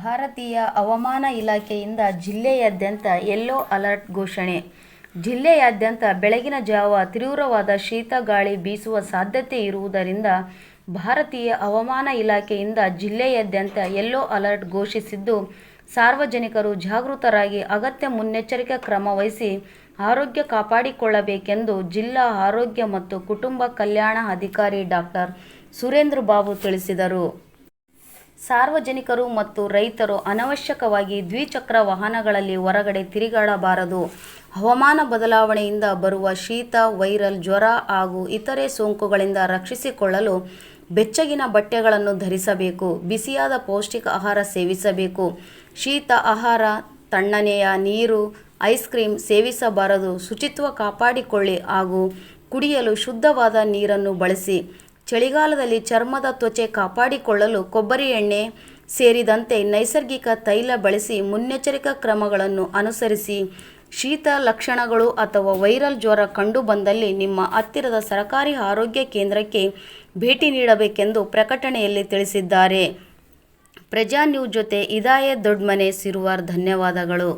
ಭಾರತೀಯ ಹವಾಮಾನ ಇಲಾಖೆಯಿಂದ ಜಿಲ್ಲೆಯಾದ್ಯಂತ ಯೆಲ್ಲೋ ಅಲರ್ಟ್ ಘೋಷಣೆ. ಜಿಲ್ಲೆಯಾದ್ಯಂತ ಬೆಳಗಿನ ಜಾವ ತೀವ್ರವಾದ ಶೀತ ಗಾಳಿ ಬೀಸುವ ಸಾಧ್ಯತೆ ಇರುವುದರಿಂದ ಭಾರತೀಯ ಹವಾಮಾನ ಇಲಾಖೆಯಿಂದ ಜಿಲ್ಲೆಯಾದ್ಯಂತ ಯೆಲ್ಲೋ ಅಲರ್ಟ್ ಘೋಷಿಸಿದ್ದು, ಸಾರ್ವಜನಿಕರು ಜಾಗೃತರಾಗಿ ಅಗತ್ಯ ಮುನ್ನೆಚ್ಚರಿಕೆ ಕ್ರಮ ವಹಿಸಿ ಆರೋಗ್ಯ ಕಾಪಾಡಿಕೊಳ್ಳಬೇಕೆಂದು ಜಿಲ್ಲಾ ಆರೋಗ್ಯ ಮತ್ತು ಕುಟುಂಬ ಕಲ್ಯಾಣ ಅಧಿಕಾರಿ ಡಾಕ್ಟರ್ ಸುರೇಂದ್ರ ಬಾಬು ತಿಳಿಸಿದರು. ಸಾರ್ವಜನಿಕರು ಮತ್ತು ರೈತರು ಅನವಶ್ಯಕವಾಗಿ ದ್ವಿಚಕ್ರ ವಾಹನಗಳಲ್ಲಿ ಹೊರಗಡೆ ತಿರುಗಾಡಬಾರದು. ಹವಾಮಾನ ಬದಲಾವಣೆಯಿಂದ ಬರುವ ಶೀತ, ವೈರಲ್ ಜ್ವರ ಹಾಗೂ ಇತರೆ ಸೋಂಕುಗಳಿಂದ ರಕ್ಷಿಸಿಕೊಳ್ಳಲು ಬೆಚ್ಚಗಿನ ಬಟ್ಟೆಗಳನ್ನು ಧರಿಸಬೇಕು. ಬಿಸಿಯಾದ ಪೌಷ್ಟಿಕ ಆಹಾರ ಸೇವಿಸಬೇಕು. ಶೀತ ಆಹಾರ, ತಣ್ಣನೆಯ ನೀರು, ಐಸ್ ಕ್ರೀಮ್ ಸೇವಿಸಬಾರದು. ಶುಚಿತ್ವ ಕಾಪಾಡಿಕೊಳ್ಳಿ ಹಾಗೂ ಕುಡಿಯಲು ಶುದ್ಧವಾದ ನೀರನ್ನು ಬಳಸಿ. ಚಳಿಗಾಲದಲ್ಲಿ ಚರ್ಮದ ತ್ವಚೆ ಕಾಪಾಡಿಕೊಳ್ಳಲು ಕೊಬ್ಬರಿ ಎಣ್ಣೆ ಸೇರಿದಂತೆ ನೈಸರ್ಗಿಕ ತೈಲ ಬಳಸಿ ಮುನ್ನೆಚ್ಚರಿಕಾ ಕ್ರಮಗಳನ್ನು ಅನುಸರಿಸಿ. ಶೀತ ಲಕ್ಷಣಗಳು ಅಥವಾ ವೈರಲ್ ಜ್ವರ ಕಂಡುಬಂದಲ್ಲಿ ನಿಮ್ಮ ಹತ್ತಿರದ ಸರಕಾರಿ ಆರೋಗ್ಯ ಕೇಂದ್ರಕ್ಕೆ ಭೇಟಿ ನೀಡಬೇಕೆಂದು ಪ್ರಕಟಣೆಯಲ್ಲಿ ತಿಳಿಸಿದ್ದಾರೆ. ಪ್ರಜಾ ನ್ಯೂಸ್ ಜೊತೆ ಇದಾಯೇ ದೊಡ್ಮನೆ ಸಿರುವಾರ್ ಧನ್ಯವಾದಗಳು.